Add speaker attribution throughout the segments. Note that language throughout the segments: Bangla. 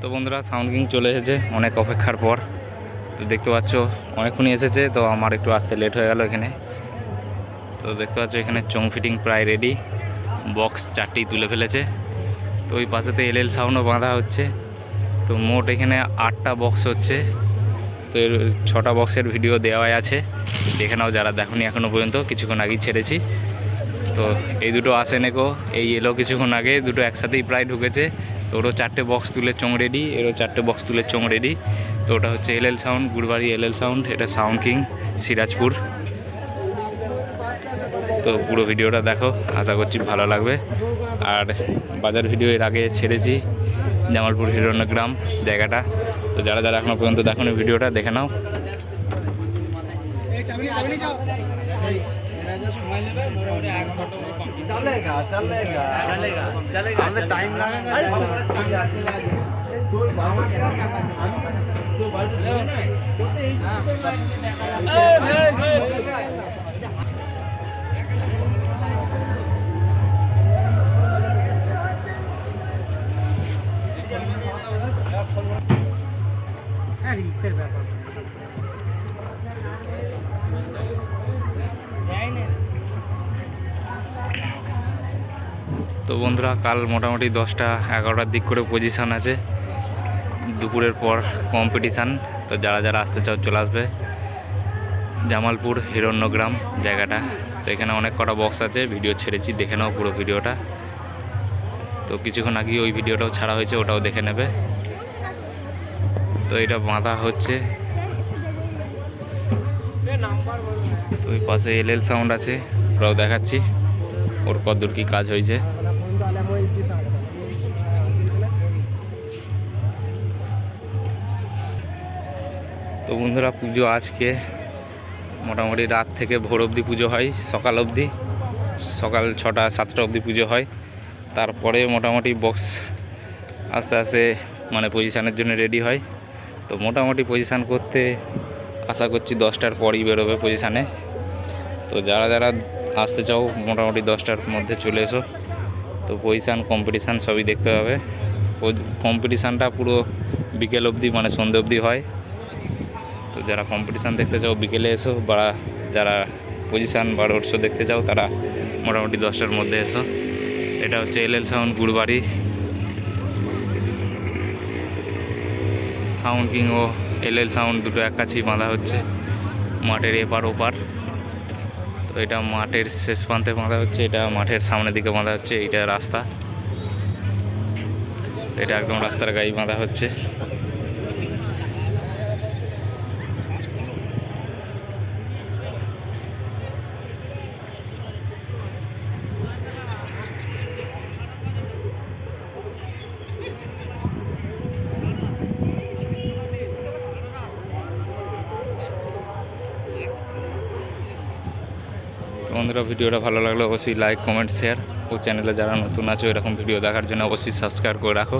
Speaker 1: তো বন্ধুরা সাউন্ড কিং চলে এসেছে অনেক অপেক্ষার পর। তো দেখতে পাচ্ছ, অনেকক্ষণই এসেছে, তো আমার একটু আসতে লেট হয়ে গেল এখানে। তো দেখতে পাচ্ছ, এখানে চং ফিটিং প্রায় রেডি বক্স চারটি তুলে ফেলেছে। তো ওই পাশেতে এল এল সাউন্ডও বাঁধা হচ্ছে। তো মোট এখানে আটটা বক্স হচ্ছে। তো এর ছটা বক্সের ভিডিও দেওয়াই আছে। দেখে নাও যারা দেখনি এখনও পর্যন্ত, কিছুক্ষণ আগেই ছেড়েছি। তো এই দুটো আসে নেকো, এই এলো কিছুক্ষণ আগে, দুটো একসাথেই প্রায় ঢুকেছে। তো ওরও চারটে বক্স তুলে চোং রেডি এরও চারটে বক্স তুলে চোং রেডি তো ওটা হচ্ছে L L sound Gurbari L L sound এটা সাউন্ড কিং সিরাজপুর। তো পুরো ভিডিওটা দেখো, আশা করছি ভালো লাগবে। আর বাজার ভিডিও এর আগে ছেড়েছি, জামালপুর হিরণ্যগ্রাম জায়গাটা। তো যারা যারা এখনও পর্যন্ত দেখোনি ভিডিওটা, দেখে নাও।
Speaker 2: চলেগা চলেগা। চলেগা চলেগা আমাদের টাইম হ্যাঁ।,
Speaker 1: হ্যাঁ রিক্সের ব্যাপার। বন্ধুরা, কাল মোটামুটি দশটা, এগারোটার দিক করে পজিশান আছে। দুপুরের পর কম্পিটিশান তো যারা যারা আসতে চাও চলে আসবে। জামালপুর হিরণ্যগ্রাম জায়গাটা, তো এখানে অনেক কটা বক্স আছে ভিডিও ছেড়েছি, দেখে নাও পুরো ভিডিওটা তো কিছুক্ষণ আগে ওই ভিডিওটাও ছাড়া হয়েছে, ওটাও দেখে নেবে। তো এটা বাঁধা হচ্ছে। তো ওই পাশে এল এল সাউন্ড আছে ওটাও দেখাচ্ছি, ওর কদ্দূর কী কাজ হয়েছে। তো বন্ধুরা পুজো আজকে মোটামুটি রাত থেকে ভোর অবধি পুজো হয়, সকাল অবধি। সকাল ছটা, সাতটা অবধি পুজো হয়। তারপরে মোটামুটি বক্স আস্তে আস্তে মানে পজিশানের জন্য রেডি হয়। তো মোটামুটি পজিশান করতে আশা করছি দশটার পরই বেরোবে পজিশানে তো যারা যারা আসতে চাও, মোটামুটি দশটার মধ্যে চলে এসো। তো পজিশান কম্পিটিশান সবই দেখতে পাবে। কম্পিটিশানটা পুরো বিকেল অবধি মানে সন্ধে অবধি হয়। তো যারা কম্পিটিশান দেখতে চাও, বিকেলে এসো বা যারা পজিশান বা রোড শো দেখতে চাও, তারা মোটামুটি দশটার মধ্যে এসো। এটা হচ্ছে L L sound Gurbari. Sound king ও এল এল সাউন্ড দুটো এক কাছেই বাঁধা হচ্ছে, মাঠের এপার ওপার। তো এটা মাঠের শেষ প্রান্তে বাঁধা হচ্ছে, এটা মাঠের সামনের দিকে বাঁধা হচ্ছে, এইটা রাস্তা। এটা একদম রাস্তার গায়ে বাঁধা হচ্ছে। বন্ধুরা, ভিডিওটা ভালো লাগলে অবশ্যই লাইক কমেন্ট শেয়ার ও চ্যানেলে যারা নতুন আছো, এরকম ভিডিও দেখার জন্য অবশ্যই সাবস্ক্রাইব করে রাখো।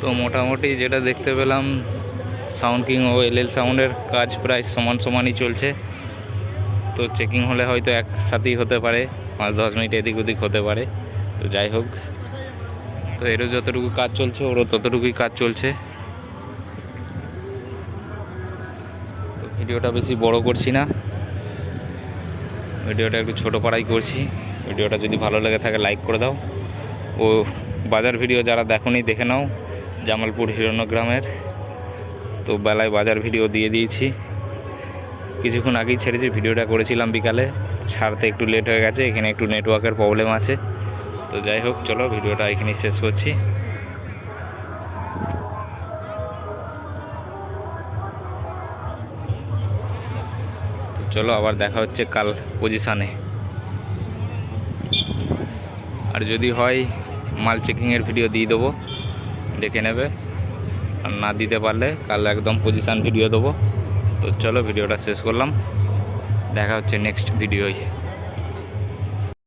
Speaker 1: তো মোটামুটি যেটা দেখতে পেলাম সাউন্ড কিং ও এল এল সাউন্ডের কাজ প্রায় সমান সমানই চলছে। তো চেকিং হলে হয়তো একসাথেই হতে পারে, পাঁচ দশ মিনিট এদিক ওদিক হতে পারে। তো যাই হোক। তো এরও যতটুকু কাজ চলছে, ওরও ততটুকুই কাজ চলছে। ভিডিওটা বেশি বড় করছি না। ভিডিওটা একটু ছোটো পাড়াই করছি। ভিডিওটা যদি ভালো লেগে থাকে লাইক করে দাও। ও বাজার ভিডিও যারা দেখোনি, দেখে নাও। জামালপুর হিরণ্যগ্রামের। তো বেলায় বাজার ভিডিও দিয়ে দিয়েছি। কিছুক্ষণ আগেই ছেড়েছি, ভিডিওটা করেছিলাম বিকালে। ছাড়তে একটু লেট হয়ে গেছে, এখানে একটু নেটওয়ার্কের প্রবলেম আছে। তো যাই হোক, চলো ভিডিওটা এখানেই শেষ করছি। চলো আবার দেখা হচ্ছে কাল পজিশানে আর যদি হয়, মাল চেকিংয়ের ভিডিও দিয়ে দেবো, দেখে নেবে। আর না দিতে পারলে, কাল একদম পজিশান ভিডিও দেবো। তো চলো ভিডিওটা শেষ করলাম। দেখা হচ্ছে নেক্সট ভিডিওয়